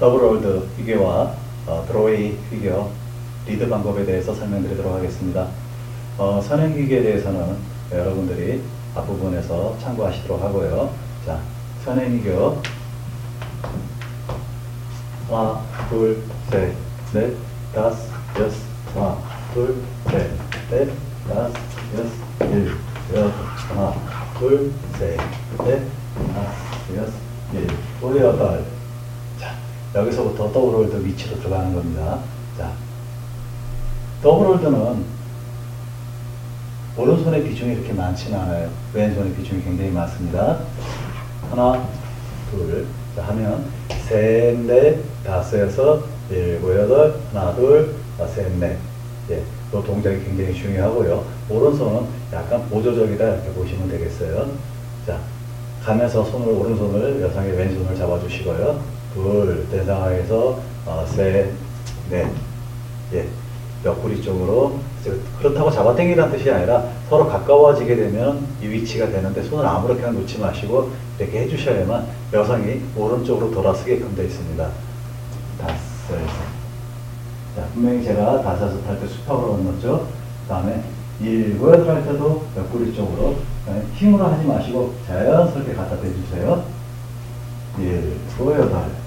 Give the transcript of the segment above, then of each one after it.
더블월드 피겨와 어, 드로웨이 피겨 리드 방법에 대해서 설명드리도록 하겠습니다. 어, 선행 기기에 대해서는 여러분들이 앞부분에서 참고하시도록 하고요. 자, 선행 기교 하나, 둘, 셋, 넷, 다섯, 여섯, 하나, 둘, 셋, 넷, 다섯, 여섯, 일, 여덟, 하나, 둘, 셋, 넷, 다섯, 여섯, 일곱, 여덟. 자, 여기서부터 더블홀드 위치로 들어가는 겁니다. 자, 더블홀드는 오른손의 비중이 이렇게 많지는 않아요. 왼손의 비중이 굉장히 많습니다. 하나, 둘, 자, 하면 셋, 넷, 다섯, 여섯, 일곱, 여덟, 하나, 둘, 아, 셋, 넷. 예, 이 동작이 굉장히 중요하고요. 오른손은 약간 보조적이다 이렇게 보시면 되겠어요. 자, 가면서 손을 오른손을 여성의 왼손을 잡아주시고요. 둘, 된 상황에서 어, 셋, 넷. 예, 옆구리 쪽으로 그렇다고 잡아당기라는 뜻이 아니라 서로 가까워지게 되면 이 위치가 되는데 손을 아무렇게나 놓지 마시고 이렇게 해주셔야만 여성이 오른쪽으로 돌아서게끔 되어 있습니다. 다섯. 자, 분명히 제가 다섯을 탈때 수평으로 건넜죠. 그 다음에 일곱, 여덟 할 때도 옆구리 쪽으로 힘으로 하지 마시고 자연스럽게 갖다 대주세요. 일곱, 여덟.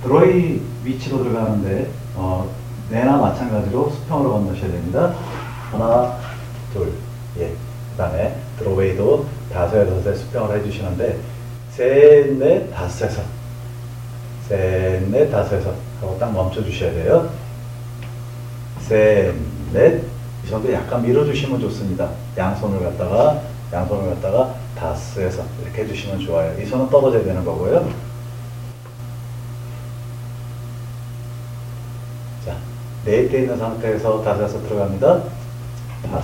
자, 드로이 위치로 들어가는데 어, 내나 마찬가지로 수평으로 건너셔야 됩니다. 하나, 둘, 예. 그 다음에 드로웨이도 다섯, 여섯에 수평을 해주시는데 셋, 넷, 다섯, 여섯 셋, 넷, 다섯, 여섯 하고 딱 멈춰주셔야 돼요. 셋, 넷, 이 정도 약간 밀어주시면 좋습니다. 양손을 갖다가 양손을 갖다가 다섯, 여섯 이렇게 해주시면 좋아요. 이 손은 떨어져야 되는 거고요. 자, 네입돼 있는 상태에서 여섯 들어갑니다. 여섯.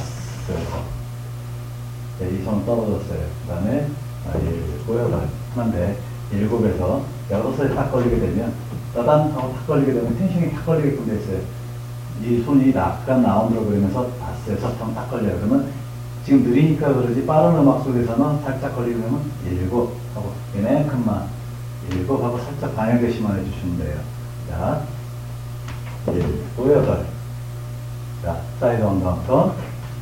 네, 이 손은 떨어졌어요. 그 다음에 아, 일곱, 하는데 일곱에서 여섯에 딱 걸리게 되면 따단 하고 딱 걸리게 되면 텐션이 딱 걸리게끔 돼 있어요. 이 손이 약간 라운드로 그리면서 여섯 하면 딱 걸려요. 그러면 지금 느리니까 그러지 빠른 음악 속에서는 살짝 걸리게 되면 일곱 하고 이만큼만 일곱 하고 살짝 방향 개시만 해주시면 돼요. 자, 일곱, 여덟. 자, 사이드 언더턴.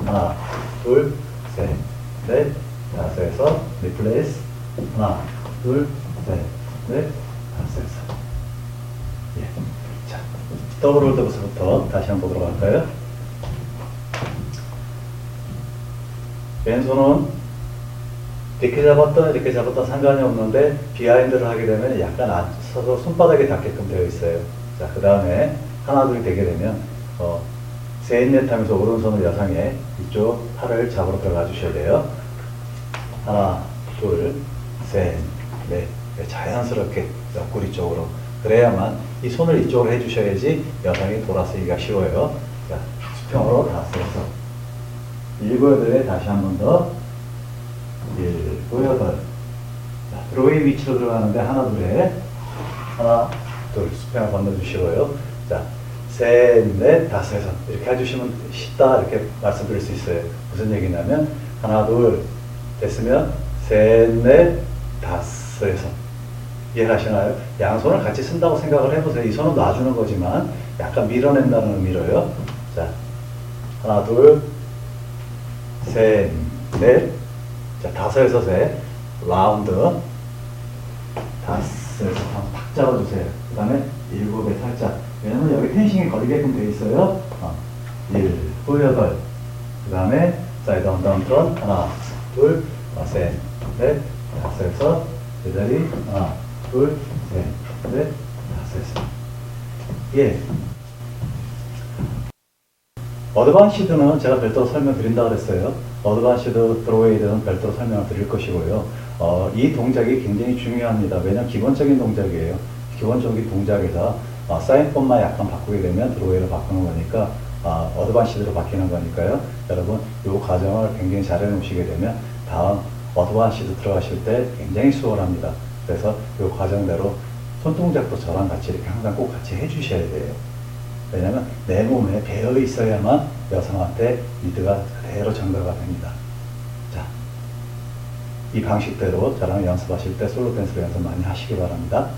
하나, 둘, 셋, 넷, 다섯, 여섯. 리플레이스. 하나, 둘, 셋, 넷, 다섯, 여섯. 예. 자, 더블 홀드부터 다시 한번 보도록 할까요? 왼손은 이렇게 잡았다 이렇게 잡았다 상관이 없는데 비하인드를 하게 되면 약간 앉혀서 손바닥에 닿게끔 되어 있어요. 자, 그 다음에 하나 둘 되게 되면 어, 셋넷 하면서 오른손을 여상에 이쪽 팔을 잡으러 들어가 주셔야 돼요. 하나, 둘, 셋, 넷. 네, 자연스럽게 옆구리 쪽으로. 그래야만 이 손을 이쪽으로 해주셔야지 여성이 돌아서기가 쉬워요. 자, 수평으로 다 써서. 일곱, 다시 한 번 더. 일곱, 여덟. 자, 드로이 위치로 들어가는데 하나, 둘에. 하나, 둘. 수평을 건너주시고요. 자, 셋, 넷, 다섯, 여섯. 이렇게 해주시면 쉽다. 이렇게 말씀드릴 수 있어요. 무슨 얘기냐면, 하나, 둘. 됐으면, 셋, 넷, 다섯, 여섯. 이해하시나요? 양손을 같이 쓴다고 생각을 해보세요. 이 손은 놔주는 거지만, 약간 밀어낸다는 의미로요. 자, 하나, 둘, 셋, 넷. 자, 다섯, 여섯에 라운드. 다섯, 여섯 한번 탁 잡아주세요. 그 다음에 일곱에 살짝. 왜냐면 여기 텐싱이 걸리게끔 돼 있어요. 어, 일곱, 여덟. 그 다음에 사이드 언더 언턴. 하나, 둘, 어, 셋, 넷, 다섯, 여섯. 제자리. 하나, 둘, 셋, 넷, 다섯, 여섯. 예. 어드밴시드는 제가 별도로 설명드린다고 그랬어요. 어드밴시드 드로웨이에 대해서는 별도로 설명을 드릴 것이고요. 어, 이 동작이 굉장히 중요합니다. 왜냐하면 기본적인 동작이에요. 기본적인 동작에서 어, 사인법만 약간 바꾸게 되면 드로웨이로 바꾸는 거니까 어, 어드밴시드로 바뀌는 거니까요. 여러분 이 과정을 굉장히 잘 해놓으시게 되면 다음 어드밴시드 들어가실 때 굉장히 수월합니다. 그래서 이 과정대로 손동작도 저랑 같이 이렇게 항상 꼭 같이 해주셔야 돼요. 왜냐하면 내 몸에 배어 있어야만 여성한테 리드가 그대로 전가가 됩니다. 자, 이 방식대로 저랑 연습하실 때 솔로 댄스로 연습 많이 하시기 바랍니다.